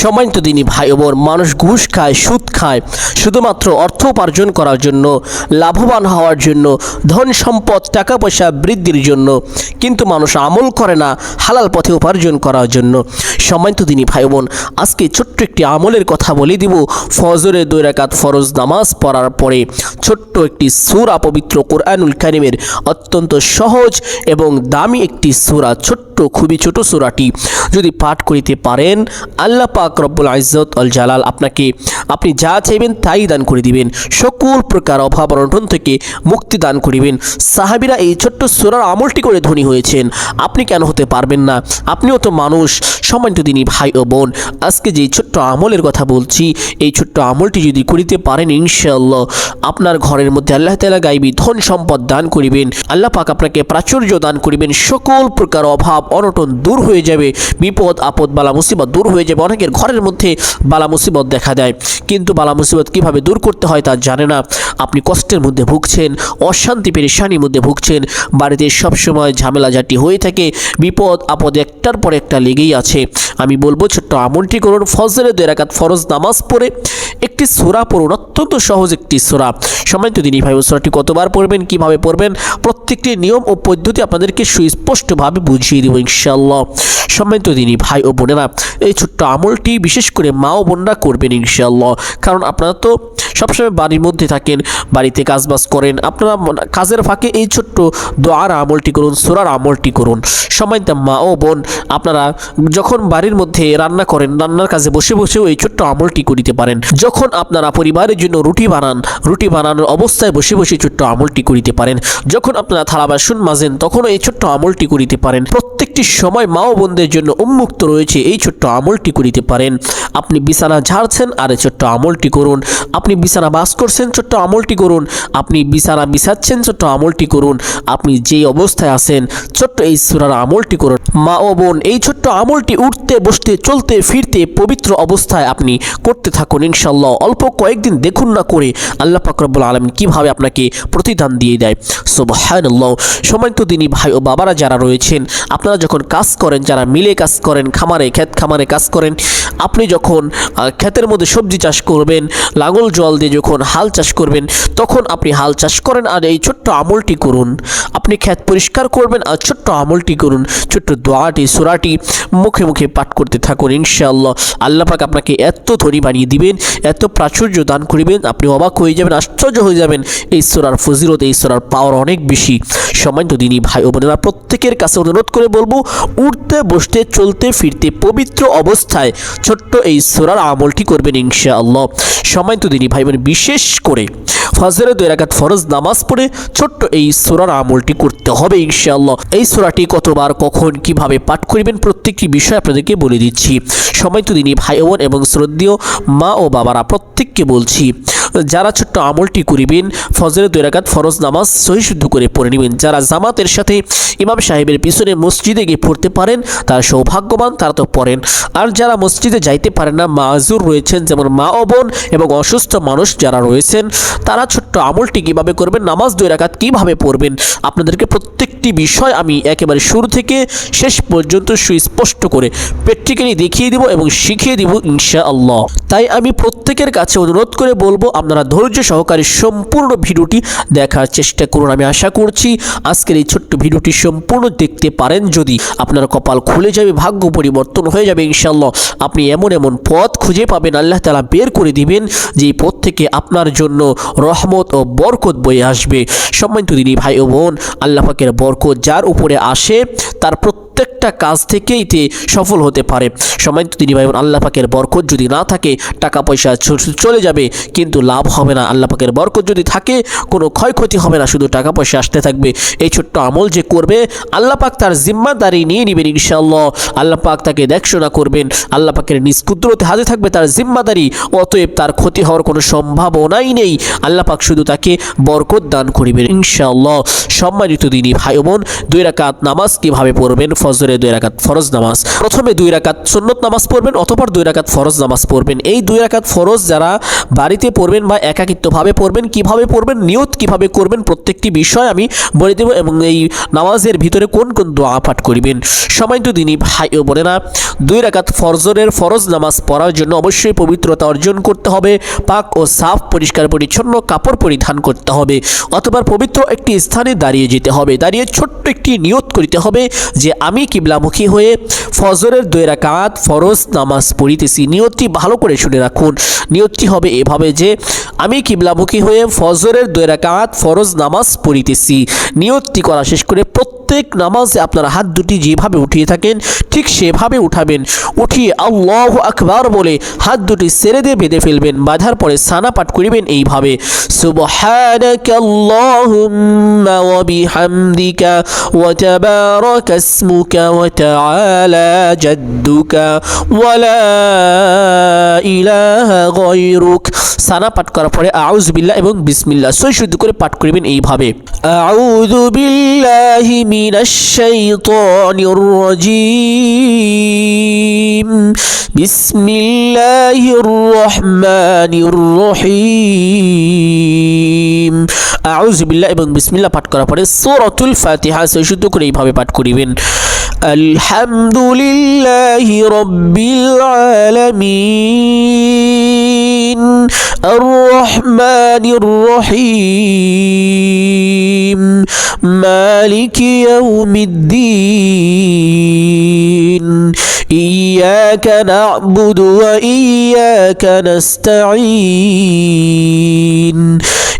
সম্মানিত দিনী ভাই বোন, মানুষ ঘুষ খায়, সুদ খায়, শুধুমাত্র অর্থ উপার্জন করার জন্য, লাভবান হওয়ার জন্য, ধন সম্পদ, টাকা পয়সা বৃদ্ধির জন্য, কিন্তু মানুষ আমল করে না, হালাল পথে উপার্জন করার জন্য। সম্মানিত দিনী ভাই বোন, আজকে ছোট্ট একটি আমলের কথা বলে দিব। ফজরে দুই রাকাত ফরজ নামাজ পড়ার পরে ছোট্ট একটি সুরা পবিত্র কোরআনুল কারিমের অত্যন্ত সহজ এবং দামি একটি সুরা, ছোট্ট, খুবই ছোট সুরাটি যদি পাঠ করিতে পারেন, আল্লাহ পাক রব্বুল ইজ্জত আল জালাল আপনাকে, আপনি যা চাইবেন তাই দান করে দিবেন। সকল প্রকার অভাব অনটন থেকে মুক্তি দান করিবেন। সাহাবিরা এই ছোট্ট সুরার আমলটি করে ধনী হয়েছেন। আপনি কেন হতে পারবেন না? আপনিও তো মানুষ। সম্মানিত দিনী ভাই ও বোন, আজকে যে ছোট্ট আমলের কথা বলছি, এই ছোট্ট আমলটি যদি করিতে পারেন ইনশাআল্লাহ, আপনার ঘরের মধ্যে আল্লাহ তালা গাইবি ধন সম্পদ দান করিবেন। আল্লাহ পাক আপনাকে প্রাচুর্য দান করিবেন। সকল প্রকার অভাব অনটন দূর হয়ে যাবে। বিপদ, আপদ, বালা, মুসিবত দূর হয়ে যাবে। অনেকের ঘরের মধ্যে বালা মুসিবত দেখা দেয়। কিন্তু বালা মুসিবত কীভাবে দূর করতে হয় তা জানে না। আপনি কষ্টের মধ্যে ভুগছেন, অশান্তি পেরেশানির মধ্যে ভুগছেন। বাড়িতে সবসময় ঝামেলা ঝাঁটি হয়ে থাকে, বিপদ, আপদ একটার পর একটা লেগেই আছে। আমি বলব, ছোট্ট আমলটি করুন। ফজরে দুই রাকাত ফরজ নামাজ পড়ে একটি সোরা পড়ুন, অত্যন্ত সহজ একটি সোরা। সম্মানিত দিনী ভাই সোরাটি কতবার পড়বেন, কীভাবে পড়বেন? প্রত্যেকটি নিয়ম ও পদ্ধতি আপনাদেরকে সুস্পষ্টভাবে বুঝিয়ে দেবো ইনশাআল্লাহ। সম্মানিত দিনী ভাই ও বোনেরা, এই ছোট্ট বিশেষ করে মা ও বোনরা করবেন ইনশাআল্লাহ। কারণ আপনারা তো সবসময় বাড়ির মধ্যে থাকেন, বাড়িতে কাজবাজ করেন। আপনারা কাজের ফাঁকে এই ছোট্ট দোয়ার আমলটি করুন, সোরার আমলটি করুন। সময় মা ও বোন, আপনারা যখন বাড়ির মধ্যে রান্না করেন, রান্নার কাজে বসে বসেও এই ছোট্ট আমলটি করিতে পারেন। যখন আপনারা পরিবারের জন্য রুটি বানান, রুটি বানানোর অবস্থায় বসে বসে ছোট্ট আমলটি করিতে পারেন। যখন আপনারা থালা বাসন মাজেন, তখনও এই ছোট্ট আমলটি করিতে পারেন। প্রত্যেকটি সময় মা ও বোনদের জন্য উন্মুক্ত রয়েছে এই ছোট্ট আমলটি করিতে পারেন। আপনি বিছানা ঝাড়ছেন, আর এই ছোট্ট আমলটি করুন। আপনি বিছানা বাস করছেন ছোট্ট আমলটি করুন। আপনি বিছানা বিছাচ্ছেন ছোট্ট আমলটি করুন। আপনি যেই অবস্থায় আছেন, ছোট্ট এই সুরার আমলটি করুন। মা ও বোন, এই ছোট্ট আমলটি উঠতে, বসতে, চলতে, ফিরতে, পবিত্র অবস্থায় আপনি করতে থাকুন ইনশাল্লাহ অল্প কয়েকদিন দেখুন না করে আল্লাহ ফাকরবুল আলমিন কীভাবে আপনাকে প্রতিদান দিয়ে দেয়। সুবহানাল্লাহ। সম্মানিত দিনী ভাই ও বাবারা যারা রয়েছেন, আপনারা যখন কাজ করেন, যারা মিলে কাজ করেন, খামারে, ক্ষেত খামারে কাজ করেন আপনি যখন ক্ষেতের মধ্যে সবজি চাষ করবেন, লাঙল জল দিয়ে যখন হাল চাষ করবেন, তখন আপনি হাল চাষ করেন আর এই ছোট্ট আমলটি করুন। আপনি ক্ষেত পরিষ্কার করবেন আর ছোট্ট আমলটি করুন, ছোট্ট দোয়াটি, সুরাটি মুখে মুখে পাঠ করতে থাকুন, ইনশাআল্লাহ। আল্লাহ পাক আপনাকে এত ধনী বানিয়ে দিবেন, এত প্রাচুর্য দান করিবেন, আপনি অবাক হয়ে যাবেন, আশ্চর্য হয়ে যাবেন। এই সুরার ফজিলত, এই সুরার পাওয়ার অনেক বেশি। সম্মানিত দিনই ভাই ও বোনেরা, প্রত্যেকের কাছে অনুরোধ করে বলব, উঠতে, বসতে, চলতে, ফিরতে পবিত্র অবস্থায় ছোট্ট এই সুরার আমলটি করবেন ইনশাআল্লাহ। তো দিনী ভাই বোন বিশেষ করে ফজরে দুই রাকাত ফরজ নামাজ পড়ে ছোট্ট এই সুরার আমলটি করতে হবে ইনশাআল্লাহ। এই সুরাটি কতবার, কখন, কীভাবে পাঠ করিবেন প্রত্যেকটি বিষয় আপনাদেরকে বলে দিচ্ছি। সময় তো দিনী ভাই বোন এবং শ্রদ্ধেয় মা ও বাবারা, প্রত্যেককে বলছি যারা ছোট্ট আমলটি করিবেন, ফজরের দুই ফরজ নামাজ সহি শুদ্ধ করে পড়ে নেবেন। যারা জামাতের সাথে ইমাম সাহেবের পিছনে মসজিদে গিয়ে পড়তে পারেন, তারা সৌভাগ্যবান, তারা তো পড়েন। আর যারা মসজিদে যাইতে পারেন না, মাজুর রয়েছেন যেমন মা ও বোন এবং অসুস্থ মানুষ যারা রয়েছেন, তারা ছোট্ট আমলটি কীভাবে করবেন, নামাজ দুই কীভাবে পড়বেন, আপনাদেরকে প্রত্যেকটি বিষয় আমি একেবারে শুরু থেকে শেষ পর্যন্ত সুস্পষ্ট করে প্র্যাকটিক্যালি দেখিয়ে দিব এবং শিখিয়ে দিব ইনশাআল্লাহ। তাই আমি প্রত্যেকের কাছে অনুরোধ করে বলব আপনারা ধৈর্য সহকারে সম্পূর্ণ ভিডিওটি দেখার চেষ্টা করুন। আমি আশা করছি আজকের এই ছোট্ট ভিডিওটি সম্পূর্ণ দেখতে পারেন। যদি আপনার কপাল খুলে যাবে, ভাগ্য পরিবর্তন হয়ে যাবে ইনশাল্লাহ আপনি এমন এমন পথ খুঁজে পাবেন, আল্লাহ তালা বের করে দিবেন যে এই পথ থেকে আপনার জন্য রহমত ও বরকত বয়ে আসবে। সম্মানিত দিনী ভাই ও বোন, আল্লাহ পাকের বরকত যার উপরে আসে, তার প্রত্যেকটা কাজ থেকেই তে সফল হতে পারে। সম্মানিত দিনী ভাই আল্লাহ পাকের বরকত যদি না থাকে, টাকা পয়সা চলে যাবে, কিন্তু লাভ হবে না। আল্লাহ পাকের বরকত যদি থাকে, কোনো ক্ষয়ক্ষতি হবে না, শুধু টাকা পয়সা আসতে থাকবে। এই ছোট্ট আমল যে করবে, আল্লাহ পাক তার জিম্মাদারি নিয়ে নেবেন ইনশাআল্লাহ। আল্লাহ পাক তাকে দেখশোনা করবেন। আল্লাহ পাকের নিজ কুদরতে হাতে থাকবে তার জিম্মাদারি। অতএব তার ক্ষতি হওয়ার কোনো সম্ভাবনাই নেই। আল্লাহ পাক শুধু তাকে বরকত দান করিবেন ইনশাআল্লাহ। সম্মানিত দিনী ভাই বোন দুই রাকাত নামাজ কীভাবে পড়বেন? ফজরে দুই রাকাত ফরজ নামাজ, প্রথমে দুই রাকাত সুন্নত নামাজ পড়বেন অথবা দুই রাকাত ফরজ নামাজ পড়বেন। এই দুই রাকাত ফরজ যারা বাড়িতে পড়বেন বা একাকিত্বভাবে পড়বেন, কীভাবে পড়বেন, নিয়ত কীভাবে করবেন, প্রত্যেকটি বিষয় আমি বলে দেব এবং এই নামাজের ভিতরে কোন কোন দোয়া পাঠ করিবেন। সময় তো দিনই ভাই ও বোনেরা, দুই রাকাত ফরজরের ফরজ নামাজ পড়ার জন্য অবশ্যই পবিত্রতা অর্জন করতে হবে, পাক ও সাফ, পরিষ্কার, পরিচ্ছন্ন কাপড় পরিধান করতে হবে, অথবা পবিত্র একটি স্থানে দাঁড়িয়ে যেতে হবে, দাঁড়িয়ে ছোট্ট একটি নিয়ত করিতে হবে যে আমি কিবলামুখী হয়ে ফজরের দুই রাকাত ফরজ নামাজ পড়িতেছি। নিয়তটি ভালো করে শুনে রাখুন। নিয়তটি হবে এভাবে যে, আমি কিবলামুখী হয়ে ফজরের দুই রাকাত ফরজ নামাজ পড়িতেছি। নিয়তটি করা শেষ করে প্রত্যেক নামাজে আপনারা হাত দুটি যেভাবে উঠিয়ে থাকেন, ঠিক সেভাবে উঠাবেন। উঠিয়ে আল্লাহ আকবার বলে হাত দুটি ছেড়ে দিয়ে বেঁধে ফেলবেন। বাঁধার পরে সানা পাঠ করিবেন এইভাবে সুবহানাকা আল্লাহুম্মা ওয়া বিহামদিকা ওয়া তাবারাকা তাআলা জাদ্দুকা ওয়া লা ইলাহা গায়রুক সানা পাঠ করার পরে আউযু বিল্লাহ এবং বিসমিল্লাহ। সই শুদ্ধ করে পাঠ করিবেন এইভাবে। আউযু বিল্লাহি মিনাশ শাইতানির রাজিম। বিসমিল্লাহির রহমানির রহিম। আউযু বিল্লাহ এবং বিসমিল্লাহ পাঠ করার পরে সূরাতুল ফাতিহা সই শুদ্ধ করে এইভাবে পাঠ করিবেন আলহামদুলিল্লাহি রাব্বিল আলামিন আর রহমানির রহিম مالك يوم الدين إياك نعبد وإياك نستعين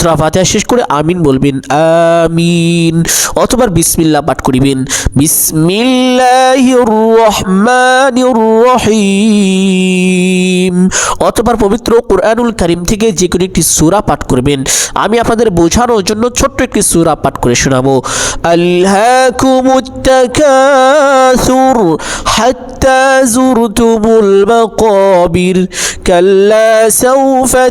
সূরা ফাতিহা শেষ করে আমিন বলবেন, আমিন। অথবা বিসমিল্লাহ পাঠ করিবেন। বিসমিল্লাহির রহমানির রহিম। অথবা পবিত্র কোরআনুল কারীম থেকে যে কোনো একটি সূরা পাঠ করবেন। আমি আপনাদের বোঝানোর জন্য ছোট্ট একটি সূরা পাঠ করে শোনাবো। আল্লাকুমুত তাকাসুর হাত্তা জুরতুমুল মাকাবির। কাল্লা সাউফা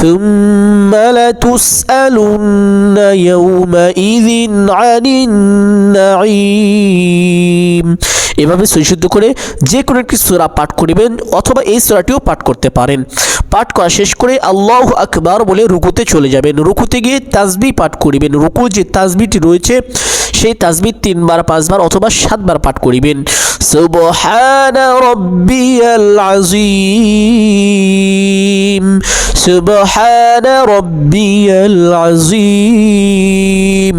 ثم لتسألن يومئذ عن النعيم এভাবে সৈশুদ্ধ করে যে কোনো একটি সূরা পাঠ করিবেন অথবা এই সূরাটিও পাঠ করতে পারেন পাঠ করা শেষ করে আল্লাহ আকবার বলে রুকুতে চলে যাবেন রুকুতে গিয়ে তাজবি পাঠ করিবেন রুকু যে তাজবিটি রয়েছে সেই তাজবি তিনবার পাঁচবার অথবা সাতবার পাঠ করিবেন সুবহান রব্বিয়াল আজিম সুবহান রব্বিয়াল আজিম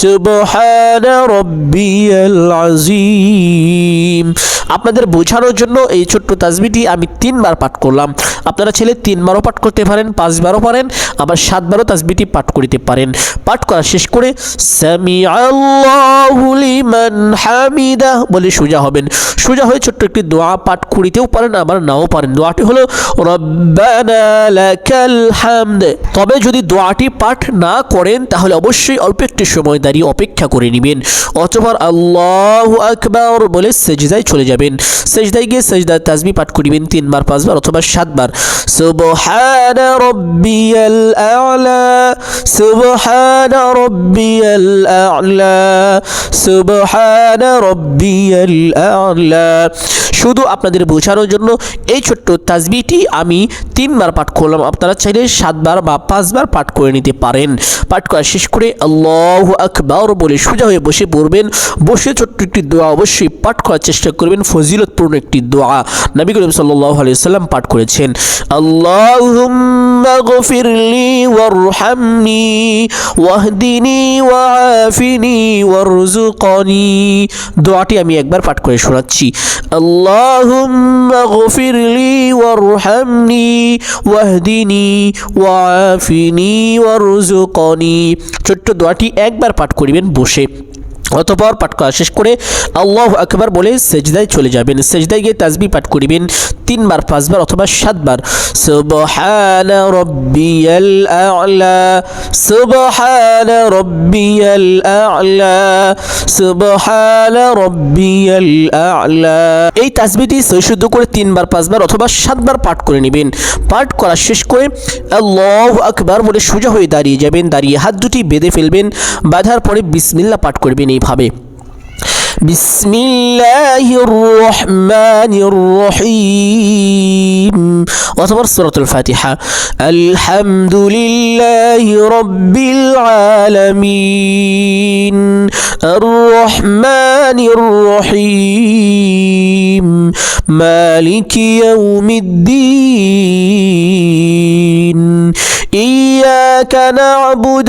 সুবহান রব্বিয়াল আজিম আপনাদের বোঝানোর জন্য এই ছোট্ট তাজবিটি আমি তিনবার পাঠ করলাম। আপনারা ছেলে তিনবারও পাঠ করতে পারেন, পাঁচবারও পারেন, আবার সাতবারও তাজবিটি পাঠ করিতে পারেন। পাঠ করা শেষ করে হামিদা বলে সোজা হবেন। সোজা হয়ে ছোট্ট একটি দোয়া পাঠ করিতেও পারেন, আবার নাও পারেন। দোয়াটি হলো তবে যদি দোয়াটি পাঠ না করেন, তাহলে অবশ্যই অল্প একটি সময় দাঁড়িয়ে অপেক্ষা করে নেবেন। অথবা আল্লাহ আকবার বলে সেজদায় চলে যাবেন। সেজদায় গিয়ে সেজদা, তাজবি পাঠ করিবেন তিনবার, পাঁচবার অথবা সাতবার। সুবহান রব্বিয়াল আ'লা, সুবহান রব্বিয়াল আ'লা, সুবহান রব্বিয়াল আ'লা। শুধু আপনাদের বোঝানোর জন্য এই ছোট্ট তাজবিটি আমি তিনবার পাঠ করলাম। আপনারা চাইলে সাতবার বা পাঁচবার পাঠ করে নিতে পারেন। পাঠ করা শেষ করে আল্লাহ আকবর বলে সোজা হয়ে বসে পড়বেন। বসে ছোট্ট একটি দোয়া অবশ্যই পাঠ করার চেষ্টা করবেন। ফজিলতপূর্ণ একটি দোয়া নবী করিম সাল্লাহ আলিয়াল্লাম পাঠ করেছেন। দোয়াটি আমি একবার পাঠ করে শোনাচ্ছি। আল্লাহুম্মা গফিরলি ওয়ারহামনি ওয়াহদিনি ওয়াআফিনি ওয়ারজুকনি ছোট্ট দোয়াটি একবার পাঠ করিবেন বসে। অতপর পাঠ করা শেষ করে আল্লাহ আকবার বলে সেজদায় চলে যাবেন। সেজদায় গিয়ে তাজবি পাঠ করিবেন তিনবার, পাঁচবার অথবা সাতবার। সুবহান রব্বিয়াল আ'লা, সুবহান রব্বিয়াল আ'লা রব্বিয়াল এই তাজবিটি সৈশুদ্ধ করে তিনবার, পাঁচবার অথবা সাতবার পাঠ করে নেবেন। পাঠ করা শেষ করে আল্লাহ আকবার বলে সোজা হয়ে দাঁড়িয়ে যাবেন। দাঁড়িয়ে হাত দুটি বেঁধে ফেলবেন। বাঁধার পরে বিসমিল্লা পাঠ করবেন। এইভাবে بسم الله الرحمن الرحيم وتبر سورة الفاتحة الحمد لله رب العالمين الرحمن الرحيم مالك يوم الدين إياك نعبد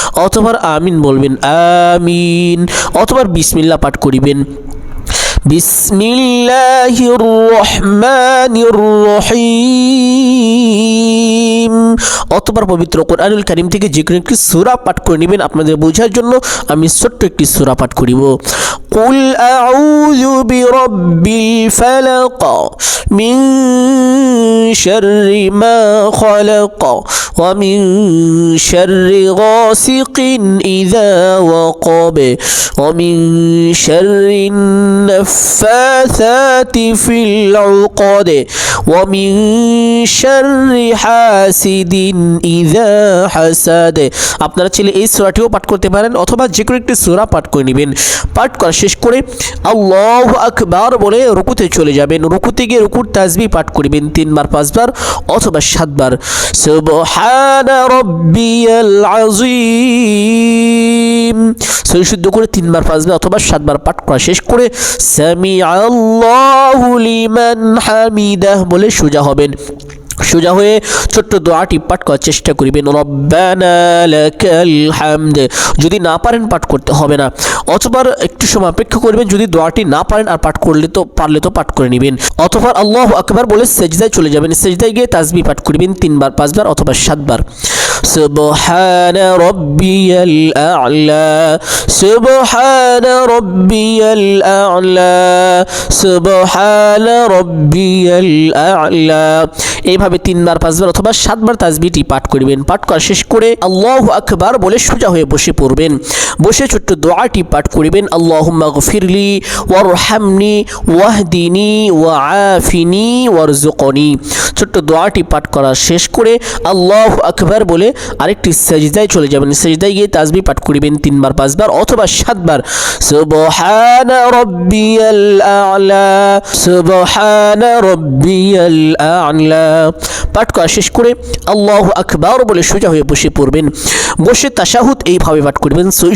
অতবার আমিন বলবেন আমিন। অথবা বিসমিল্লা পাঠ করিবেন। বিসমিল্লাহির রহমানির রহিম। অতবার পবিত্র কোরআনুল কারিম থেকে যে কোনো একটি সূরা পাঠ করে নেবেন আপনাদের বোঝার জন্য আমি ছোট্ট একটি সূরা পাঠ করিব কুল আউযু বিরাব্বিল ফালাক মিন শাররি মা খালাক ওয়া মিন শাররি গাসিকিন ইযা ওয়াকাব ওয়া মিন শাররি النفاثات في العقد ومن شر حاسد হামিদিন ইদা আপনারা চাইলে এই সুরাটিও পাঠ করতে পারেন অথবা যে কোনো একটি সুরা পাঠ করে নেবেন। পাঠ করা শেষ করে আল্লাহ আকবার বলে রুকুতে চলে যাবেন। রুকুতে গিয়ে রুকুর তাজবি পাঠ করিবেন তিনবার, পাঁচবার অথবা সাতবার। সুবহান রব্বিয়াল আজিম সহি শুদ্ধ করে তিনবার, পাঁচবার অথবা সাতবার পাঠ করা শেষ করে সামি আল্লাহ লিমান হামিদাহ বলে সোজা হবেন। সোজা হয়ে ছোট্ট দোয়াটি পাঠ করার চেষ্টা করিবেন। যদি না পারেন পাঠ করতে হবে না। অথবার একটু সময় অপেক্ষা করবেন, যদি দোয়াটি না পারেন আর পাঠ করলে তো, পারলে তো পাঠ করে নেবেন। অথবা আল্লাহ আকবার বলে সেজদায় চলে যাবেন। সেজদায় গিয়ে তাজবি পাঠ করিবেন তিনবার, পাঁচবার অথবা সাতবার। سبحان ربي الأعلى سبحان ربي الأعلى سبحان ربي الأعلى এইভাবে তিনবার পাঁচবার অথবা সাতবার তাজবিটি পাঠ করবেন পাঠ করা শেষ করে আল্লাহ আকবার বলে সোজা হয়ে বসে পড়বেন বসে ছোট্ট দোয়াটি পাঠ করিবেন, আল্লাহুম্মা গফিরলি, ওয়ারহামনি, ওয়াহদিনি, ওয়াআফিনি ওয়ারজুকনি ছোট্ট দোয়াটি পাঠ করা শেষ করে আল্লাহ আকবার বলে আরেকটি সেজদায় চলে যাবেন। সেজদায় গিয়ে তাজবি পাঠ করিবেন তিনবার, পাঁচবার অথবা সাতবার। সুবহান রব্বিয়াল আ'লা, সুবহান রব্বিয়াল আ'লা। পাঠ করা শেষ করে আল্লাহ আকবার বলে সোজা হয়ে বসে পড়বেন। বসে তাশাহুদ এইভাবে পাঠ করবেন সই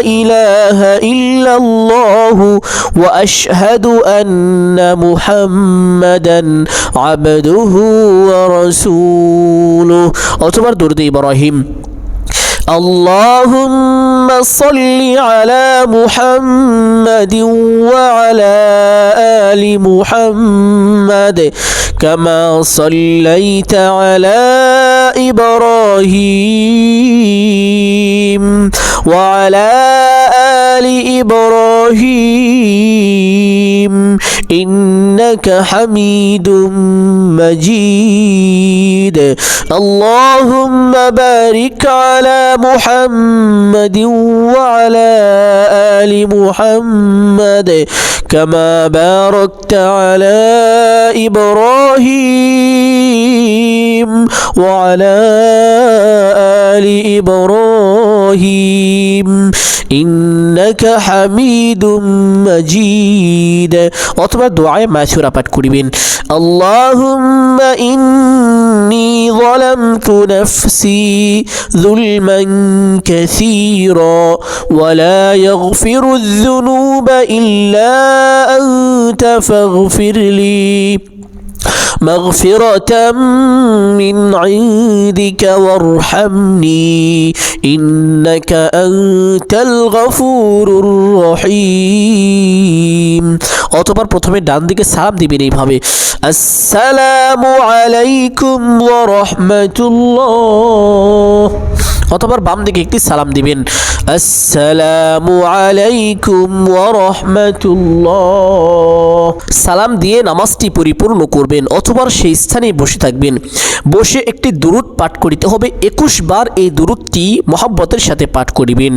إله إلا الله وأشهد أن محمدا عبده ورسوله. أعتبر درد إبراهيم. اللهم صل على محمد وعلى آل محمد كما صليت على إبراهيم وعلى إبراهيم إنك حميد مجيد اللهم بارك على محمد وعلى آل محمد كما باركت على إبراهيم وعلى آل إبراهيم إنك حميد مجيد অথবা দোয়ায় মাছুরা পাঠ করিবেন اللهم إني ظلمت نفسي ظلما كثيرا ولا يغفر الذنوب إلا أنت فاغفر لي. مغفرة من عندك وارحمني إنك أنت الغفور الرحيم অতপর প্রথমে ডান দিকে সালাম দিবেন এইভাবে আসসালামু আলাইকুম ওয়া রাহমাতুল্লাহ অতপর বাম দিকে একটি সালাম দিবেন আসসালামু আলাইকুম ওয়া রাহমাতুল্লাহ সালাম দিয়ে নামাজটি পরিপূর্ণ করবেন অথবা সেই স্থানে বসে থাকবেন বসে একটি দুরুদ পাঠ করিতে হবে একুশ বার এই দুরুদটি মহাব্বতের সাথে পাঠ করিবেন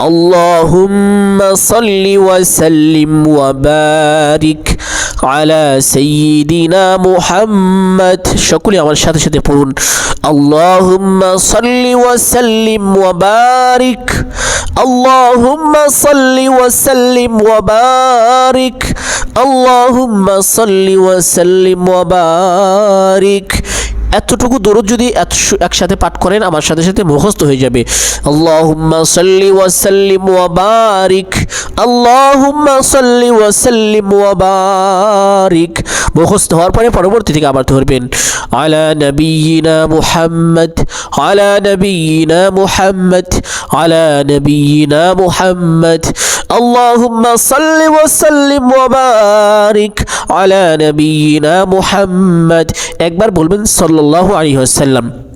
اللهم صل وسلم وبارك আলা সাইয়্যিদিনা মুহাম্মদ। সকলে আমার সাথে সাথে পড়ুন। আল্লাহুম্মা সাল্লি ওয়া সাল্লিম ওয়া বারিক। আল্লাহুম্মা সাল্লি ওয়া সাল্লিম ওয়া বারিক। আল্লাহুম্মা সাল্লি ওয়া সাল্লিম ওয়া বারিক। এতটুকু দরুদ যদি একসাথে পাঠ করেন, আমার সাথে সাথে মুখস্থ হয়ে যাবে। আল্লাহ সাল্লি ওয়া সাল্লিম ওয়া বারিক। আল্লাহুম্মা সাল্লি সাল্লিম ওয়া মুখস্থ হওয়ার পরে পরবর্তী থেকে আবার ধরবেন, আলা নবিয়িনা মুহাম্মদ, আলা নবিয়িনা মুহাম্মদ, আলা নবিয়িনা মুহাম্মদ। আল্লাহুম্মা সাল্লি ওয়া সাল্লিম ওয়া বারিক, আলা নবিয়িনা মুহাম্মদ। একবার বলবেন সাল্লাল্লাহু আলাইহি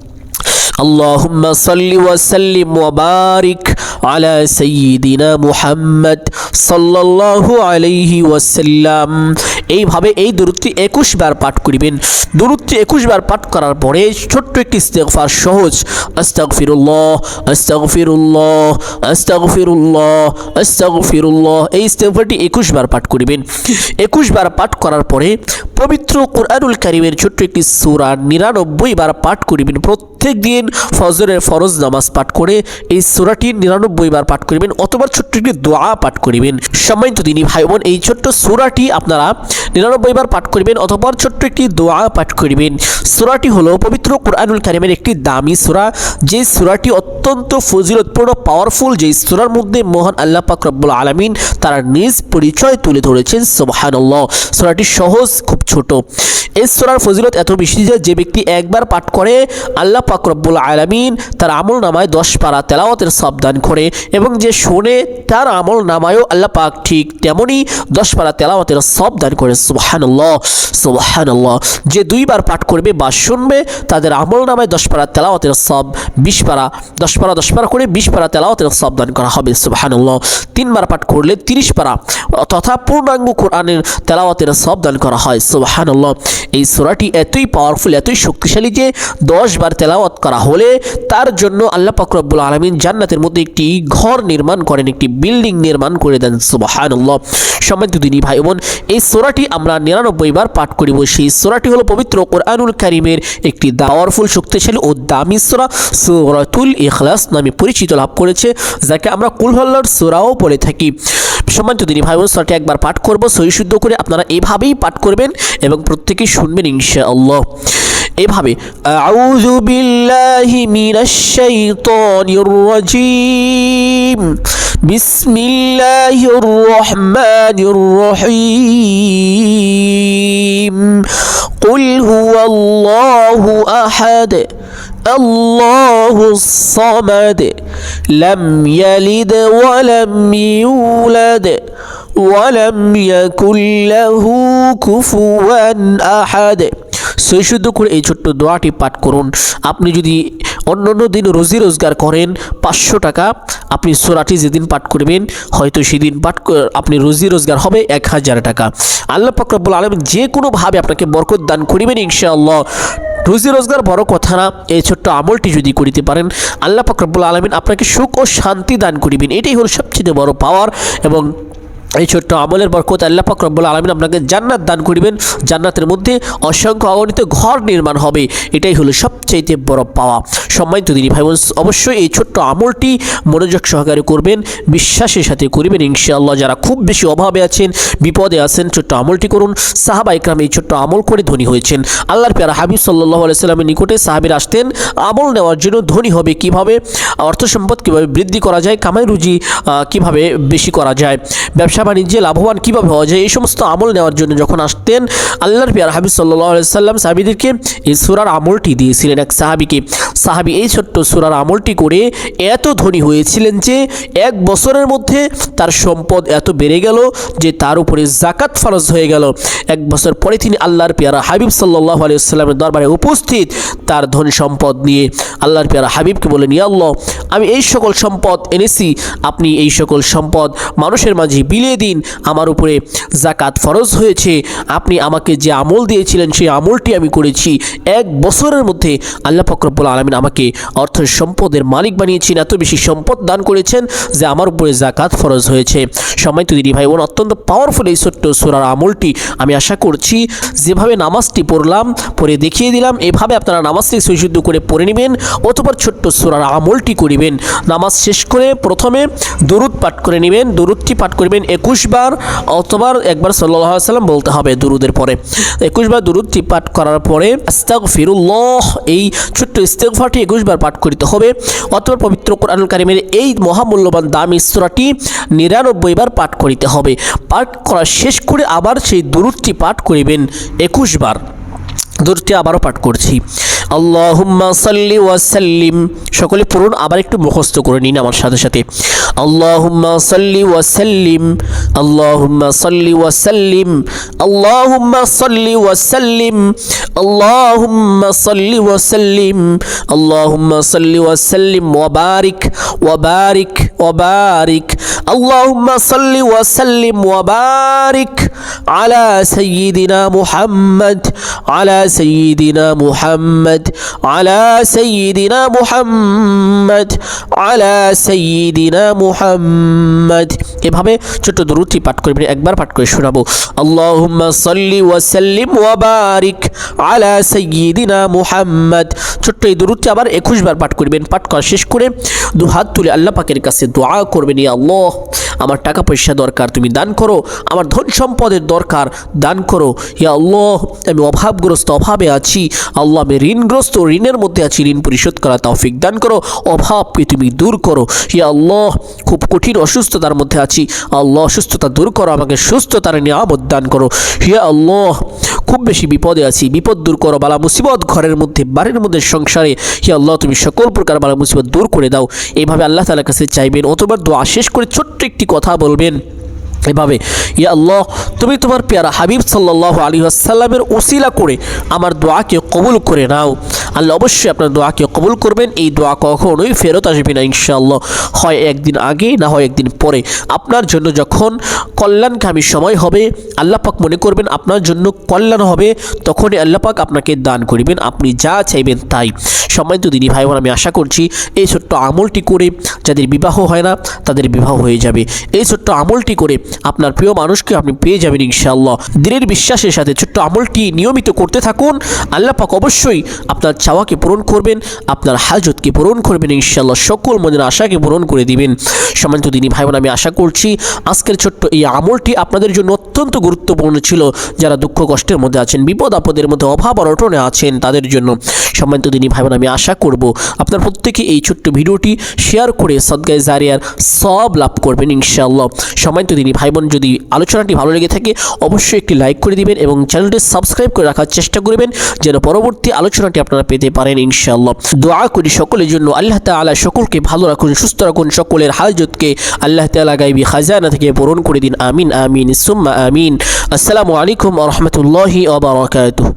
اللهم صل وسلم وبارك على سيدنا محمد صلى الله عليه وسلم এইভাবে এই দূরত্ব একুশ বার পাঠ করিবেন দূরত্ব একুশ বার পাঠ করার পরে ছোট্ট একটি ইস্তেগফার সহজ আস্তাগফিরুল্লাহ আস্তাগফিরুল্লাহ আস্তাগফিরুল্লাহ আস্তাগফিরুল্লাহ এই ইস্তেগফারটি একুশ বার পাঠ করিবেন একুশ বার পাঠ করার পরে পবিত্র কোরআনুল কারিমের ছোট্ট একটি সূরা নিরানব্বই বার পাঠ করিবেন প্রত্যেক দিন ফজরের ফরজ নামাজ পাঠ করে এই সূরাটি নিরানব্বই বার পাঠ করিবেন অথবা ছোট্ট একটি দোয়া পাঠ করিবেন। সম্মানিত দিনী ভাই বোন এই ছোট্ট সূরাটি আপনারা নিরানব্বই বার পাঠ করিবেন অথবা ছোট্ট একটি দোয়া পাঠ করিবেন। সূরাটি হলো পবিত্র কোরআনুল কারিমের একটি দামি সূরা। যে সূরাটি অত্যন্ত ফজিলতপূর্ণ পাওয়ারফুল যেই সূরার মধ্যে মহান আল্লাহ পাক রব্বুল আলামিন তার নিজ পরিচয় তুলে ধরেছেন, সুবহানাল্লাহ। সূরাটি সহজ, খুব ছোট। এই সূরার ফজিলত এত বেশি যে যে ব্যক্তি একবার পাঠ করে, আল্লাহ পাক রব্বুল আলামিন তার আমল নামায় দশ পারা তেলাওয়াতের সাবধান করে এবং যে শোনে তার আমল নামায়ও আল্লাহ পাক ঠিক তেমনই দশ পারা তেলাওয়াতের সব দান করে। সুবহানাল্লাহ সুবহানাল্লাহ। যে দুইবার পাঠ করবে বা শুনবে, তাদের আমল নামায় দশ পারা তেলাওয়াতের সব বিশ পারা, দশ পারা দশ পারা করে বিশ পারা তেলাওয়াতের সাবধান করা হবে। সুবহানাল্লাহ। তিনবার পাঠ করলে তিরিশ পারা তথা পূর্ণাঙ্গ কোরআনের তেলাওয়াতের সব দান করা হয়। সুবহানাল্লাহ। এই সূরাটি এতই পাওয়ারফুল এতই শক্তিশালী যে দশ বার তেলাওয়াত করা হলে তার জন্য আল্লাহ পাক রব্বুল আলামিন জান্নাতের মধ্যে একটি ঘর নির্মাণ করেন, একটি বিল্ডিং নির্মাণ করে দেন। সুবহানাল্লাহ। সম্মানিত দিনী ভাই বোন এই সোরাটি আমরা নিরানব্বই বার পাঠ করিব। সেই সোরাটি হলো পবিত্র কোরআনুল কারিমের একটি পাওয়ারফুল শক্তিশালী ও দামি সূরা। সূরাতুল ইখলাস নামে পরিচিত লাভ করেছে, যাকে আমরা কুলহল্লার সোরাও বলে থাকি। সম্মানিত দিনী ভাই বোন সূরাটি একবার পাঠ করব সহি শুদ্ধ করে আপনারা এভাবেই পাঠ করবেন এবং প্রত্যেকেই শুনবেন ইনশাআল্লাহ এভাবে আউযু বিল্লাহি মিনাশ শাইতানির রাজিম বিসমিল্লাহির রহমানির রহিম قل هو الله أحد الله الصمد لم يلد ولم يولد ولم يكن له كفوا أحد সই শুদ্ধ করে এই ছোট্ট দোয়াটি পাঠ করুন আপনি যদি অন্য অন্য দিন রোজি রোজগার করেন। পাঁচশো টাকা আপনি সোরাটি যেদিন পাঠ করবেন, হয়তো সেদিন পাঠ আপনি রোজি রোজগার হবে এক হাজার টাকা। আল্লাহ পাকরবুল আলম যে কোনোভাবে আপনাকে বরকত দান করিবেন ইনশাআল্লাহ। রুজি রোজগার বড় কথা না, এই ছোট্ট আমলটি যদি করিতে পারেন, আল্লাহ পাকরবুল আলমিন আপনাকে সুখ ও শান্তি দান করিবেন। এটাই হলো সবচেয়ে বড় পাওয়ার এবং এই ছোট্ট আমলের বরকত আল্লাহ পাক রব্বুল আলমিন আপনাকে জান্নাত দান করিবেন। জান্নাতের মধ্যে অসংখ্য অগণিত ঘর নির্মাণ হবে। এটাই হলো সবচাইতে বড় পাওয়া। সম্মানিত দিনী ভাই অবশ্যই এই ছোট্ট আমলটি মনোযোগ সহকারে করবেন, বিশ্বাসের সাথে করবেন ইনশাআল্লাহ। যারা খুব বেশি অভাবে আছেন, বিপদে আছেন, ছোট্ট আমলটি করুন। সাহাবা ইকরাম এই ছোট্ট আমল করে ধনী হয়েছেন। আল্লাহর পেয়ারা হাবিব সাল্লাহ আলাইস্লামের নিকটে সাহাবির আসতেন, আমল নেওয়ার জন্য ধনী হবে কীভাবে, অর্থ সম্পদ কীভাবে বৃদ্ধি করা যায়, কামাই রুজি কীভাবে বেশি করা যায়। ব্যবসা বাণিজ্যে লাভবান কীভাবে হওয়া যায়, এই সমস্ত আমল নেওয়ার জন্য যখন আসতেন, আল্লাহর পেয়ার হাবিব সাল্লাহ সাল্লাম সাহাবিদেরকে এই সুরার আমলটি দিয়েছিলেন এক সাহাবিকে। সাহাবি এই ছোট্ট সুরার আমলটি করে এত ধনী হয়েছিলেন যে এক বছরের মধ্যে তার সম্পদ এত বেড়ে গেল যে তার উপরে জাকাত ফরজ হয়ে গেল। এক বছর পরে তিনি আল্লাহর পেয়ারা হাবিব সাল্লাহ আলিয়াল্লামের দরবারে উপস্থিত তার ধন সম্পদ নিয়ে। আল্লাহর পেয়ারা হাবিবকে বলে নিয়ে আল্লাহ, আমি এই সকল সম্পদ এনেছি। আপনি এই সকল সম্পদ মানুষের মাঝে বিলিয়ে দিন। আমার উপরে জাকাত ফরজ হয়েছে। আপনি আমাকে যে আমল দিয়েছিলেন, সেই আমলটি আমি করেছি। এক বছরের মধ্যে আল্লাহ ফকরবুল আলমিন আমাকে অর্থ সম্পদের মালিক বানিয়েছেন, এত বেশি সম্পদ দান করেছেন যে আমার উপরে জাকাত ফরজ হয়েছে। সময় তো দিদি ভাই বোন, অত্যন্ত পাওয়ারফুল এই ছোট্ট সুরার আমলটি আমি আশা করছি, যেভাবে নামাজটি পড়লাম, পড়ে দেখিয়ে দিলাম, এভাবে আপনারা নামাজটি সুশুদ্ধ করে পড়ে নেবেন অথবা ছোট্ট সুরার আমলটি করিবেন। নামাজ শেষ করে প্রথমে দরুদ পাঠ করে নেবেন, দরুদটি পাঠ করবেন একুশ বার অথবা একবার সাল্লাহ সাল্লাম বলতে হবে দুরুদের পরে। একুশ বার দুরুদটি পাঠ করার পরে আস্তাক ফিরুল্লহ এই ছোট্ট ইস্তেকফারটি একুশ বার পাঠ করিতে হবে। অথবা পবিত্র কোরআনুল কারিমের এই মহামূল্যবান দাম ইস্তরাটি নিরানব্বই বার পাঠ করিতে হবে। পাঠ করা শেষ করে আবার সেই দুরুদটি পাঠ করিবেন একুশ বার দূরটি আবারও পাঠ করছি। আল্লাহুম্মা সাল্লি ওয়াসাল্লিম সকলে পড়ুন, আবার একটু মুখস্থ করে নিন আমার সাথে সাথে। আল্লাহুম্মা সাল্লি ওয়াসাল্লিম আল্লাহুম্মা সাল্লি ওয়াসাল্লিম আল্লাহুম্মা সাল্লি ওয়াসাল্লিম আল্লাহুম্মা সাল্লি ওয়াসাল্লিম আল্লাহুম্মা সাল্লি ওয়াসাল্লিম ওয়াবারিক ওয়াবারিক ওয়াবারিক আল্লাহুম্মা সাল্লি ওয়াসাল্লিম ওয়াবারিক আলা সাইয়্যিদিনা মুহাম্মদ على سيدنا محمد على سيدنا محمد على سيدنا محمد এভাবে ছোট্ট দরুদটি পাঠ করবেন একবার পাঠ করে শোনাবো আল্লাহুম্মা সাল্লি ওয়া সাল্লিম ওয়া বারিক আলা সাইয়্যিদিনা মুহাম্মদ ছোট্ট এই দরুদটি আবার 21 বার পাঠ করবেন পাঠ করা শেষ করে দু হাত তুলে আল্লাহ পাকের কাছে দোয়া করবেন ইয়া আল্লাহ, আমার টাকা পয়সা দরকার, তুমি দান করো। আমার ধন সম্পদের দরকার, দান করো। ইয়া আল্লাহ, আমি অভাবগ্রস্ত অভাবে আছি। আল্লাহ, আমি ঋণগ্রস্ত ঋণের মধ্যে আছি। ঋণ পরিশোধ করা তৌফিক দান করো। অভাবকে তুমি দূর করো। ইয়া আল্লাহ, খুব কঠিন অসুস্থতার মধ্যে আছি। আল্লাহ, অসুস্থতা দূর করো। আমাকে সুস্থতার নিয়ামত দান করো। ইয়া আল্লাহ খুব বেশি বিপদে আছি। বিপদ দূর করো, বালা মুসিবত ঘরের মধ্যে, বাড়ির মধ্যে, সংসারে। হে আল্লাহ, তুমি সকল প্রকার বালা মুসিবত দূর করে দাও। এইভাবে আল্লাহ তালার কাছে চাইবেন। অতবার দোয়া শেষ করে ছোট্ট একটি কথা বলবেন। এভাবে, ইয়া আল্লাহ, তুমি তোমার পেয়ারা হাবিব সাল্লাহ আলী আসাল্লামের ওসিলা করে আমার দোয়াকে কবুল করে নাও। আল্লাহ অবশ্যই আপনার দোয়াকে কবুল করবেন। এই দোয়া কখনোই ফেরত আসবে না ইনশাআল্লাহ। হয় একদিন আগে, না হয় একদিন পরে। আপনার জন্য যখন কল্যাণকামী সময় হবে, আল্লাহ পাক মনে করবেন আপনার জন্য কল্যাণ হবে, তখনই আল্লাহ পাক আপনাকে দান করিবেন। আপনি যা চাইবেন তাই। সম্মানিত দিনী ভাই বোন আমি আশা করছি এই ছোট্ট আমলটি করে যাদের বিবাহ হয় না, তাদের বিবাহ হয়ে যাবে। এই ছোট্ট আমলটি করে আপনার প্রিয় মানুষকে আপনি পেয়ে যাবেন ইনশাআল্লাহ। দিনের বিশ্বাসের সাথে ছোট্ট আমলটি নিয়মিত করতে থাকুন। আল্লাহ পাক অবশ্যই আপনার চাওয়াকে পূরণ করবেন, আপনার হাজতকে পূরণ করবেন ইনশাল্লাহ সকল মনের আশাকে পূরণ করে দিবেন। সম্মানিত দিনী ভাই বোন আমি আশা করছি আজকের ছোট্ট এই আমলটি আপনাদের জন্য অত্যন্ত গুরুত্বপূর্ণ ছিল। যারা দুঃখ কষ্টের মধ্যে আছেন, বিপদ আপদের মধ্যে অভাব অনটনে আছেন, তাদের জন্য সম্মানিত দিনী ভাই বোন আমি আশা করব আপনার প্রত্যেকে এই ছোট্ট ভিডিওটি শেয়ার করে সদগায় জারিয়ার সব লাভ করবেন, ইনশাআল্লাহ। সম্মানিত দিনী ভাই বোন যদি আলোচনাটি ভালো লেগে থাকে, অবশ্যই একটি লাইক করে দিবেন এবং চ্যানেলটি সাবস্ক্রাইব করে রাখার চেষ্টা করবেন, যেন পরবর্তী আলোচনাটি আপনারা পেতে পারেন ইনশাআল্লাহ। দোয়া করি সকলের জন্য। আল্লাহ তালা সকলকে ভালো রাখুন, সুস্থ রাখুন, সকলের হাজতকে আল্লাহ তালা গাইবি খাজানা থেকে পূরণ করে দিন। আমিন আমিন, সুম্মা আমিন। আসসালামু আলাইকুম রাহমাতুল্লাহি ওয়া বারাকাতুহু।